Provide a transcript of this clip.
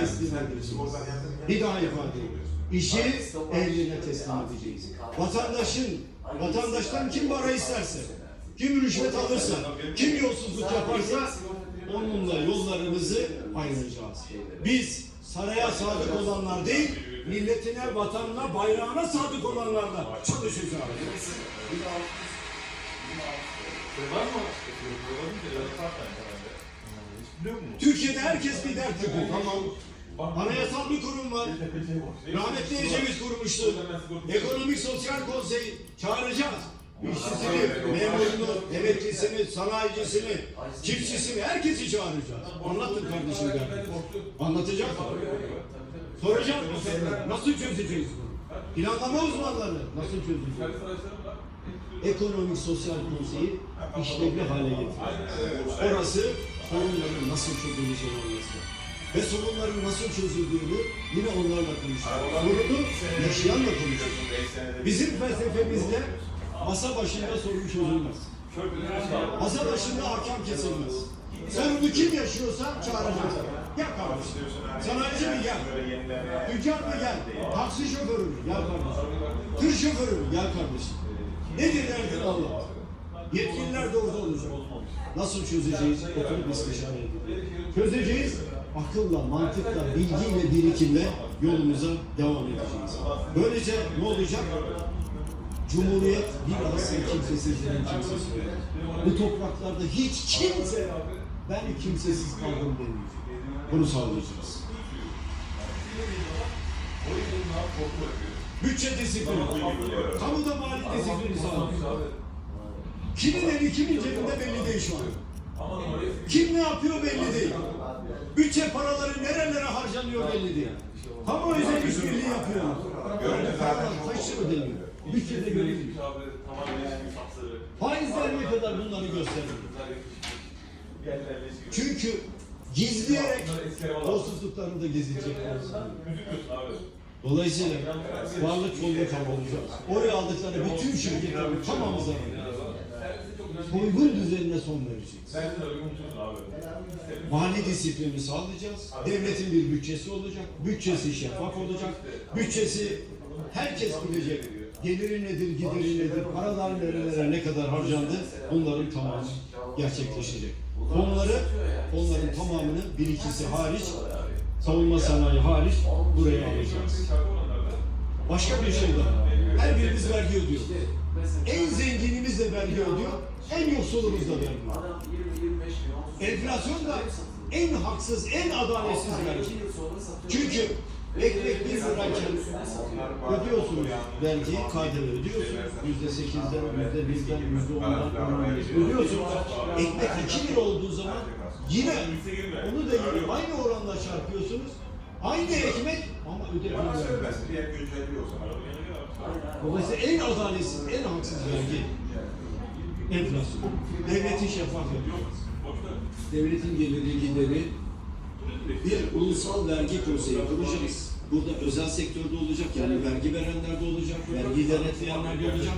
teslim edeceğiz. Bir daha ifade ediyorum. İşi ehline teslim edeceğiz. Vatandaşın, vatandaştan kim para isterse, kim rüşvet alırsa, kim yolsuzluk yaparsa onunla yollarımızı ayıracağız. Biz saraya sadık olanlar değil, milletine, vatanına, bayrağına sadık olanlarla çalışacağız. Var mı? Türkiye'de herkes bir dert yapıyor. Tamam. Anayasal bir kurum var. Rahmetli Ecevit kurmuştu. Ekonomik Sosyal Konsey çağıracağız. İşçisini, memurunu, emeklisini, sanayicisini, çiftçisini, herkesi çağıracağız. Anlatın kardeşim derdini. Anlatacağız. Soracağız. Nasıl çözeceğiz bunu? Planlama uzmanları nasıl çözeceğiz? Ekonomik Sosyal Konseyi işlevli hale getireceğiz. Orası sorunların nasıl çözüleceğini anlasın. Ve sorunların nasıl çözüldüğünü yine onlarla konuşacağız. Sorunu yaşayanla konuşacağız. Bizim felsefemizde masa başında sorun çözülmez. Masa başında hakem kesilmez. Sorunu kim yaşıyorsa çağıracağız. Gel kardeşim. Sanayici mi gel? Tüccar mı gel? Taksi şoförü mü? Gel kardeşim. Tır şoförü mü? Gel kardeşim. Nedir derdin Allah? Yetkililer de orada olacak. Nasıl çözeceğiz? Oturup istişare edeceğiz. Çözeceğiz. Akılla, mantıkla, bilgiyle, birikimle yolumuza devam edeceğiz. Böylece ne olacak? Cumhuriyet bir asıl kimsesizliğin kimsesi. Bu topraklarda hiç kimse ben kimsesiz kaldım demeyecek. Bunu sağlayacağız. Bütçe disiplini, kamuda mali disiplini sağlayacağız. Kimin eli kimin cebinde belli değil şu an. Kim ne yapıyor belli değil. Bütçe paraları nerelere harcanıyor belli değil. Kamu özel işbirliği yapıyor. Paralar taşı ödeniyor. Bütçede görülüyor. Faizler ne kadar bunları gösteriyor. Çünkü gizleyerek yolsuzluklarını da gizleyecekler. Dolayısıyla varlık çoğunluğu kavralayacağız. Oraya aldıkları bütün şirketlerin tamamı zarar. Soygun düzenine son vereceğiz. Mali disiplini sağlayacağız. Devletin bir bütçesi olacak. Bütçesi şeffaf olacak. Bütçesi herkes bilecek. Geliri nedir, gideri nedir, paralar nerelere ne kadar harcandı bunların tamamı gerçekleşecek. Onları, onların tamamını bir ikisi hariç, savunma sanayi hariç buraya alacağız. Başka bir şey daha. Her birimiz vergi ödüyor. En zenginimiz de vergi ödüyor, en yoksulumuz da vergi ödüyor. Enflasyon da en haksız, en adaletsiz vergi. Çünkü ekmek bir lirayken ödüyorsunuz vergiyi, KDV ödüyorsunuz. Yüzde sekizden, yüzde birden, yüzde ondan ödüyorsunuz. Ekmek iki lira olduğu zaman yine onu da yine aynı oranla çarpıyorsunuz. Aynı ekmek ama ödemiyorsunuz. Dolayısıyla en adaletsiz, en haksız vergi enflasyon. Devletin şeffafiyeti. Devletin geliri gideri bir ulusal vergi konseyi kuracağız. Burada özel sektörde olacak, yani vergi verenler de olacak, vergi denetleyenler de olacak.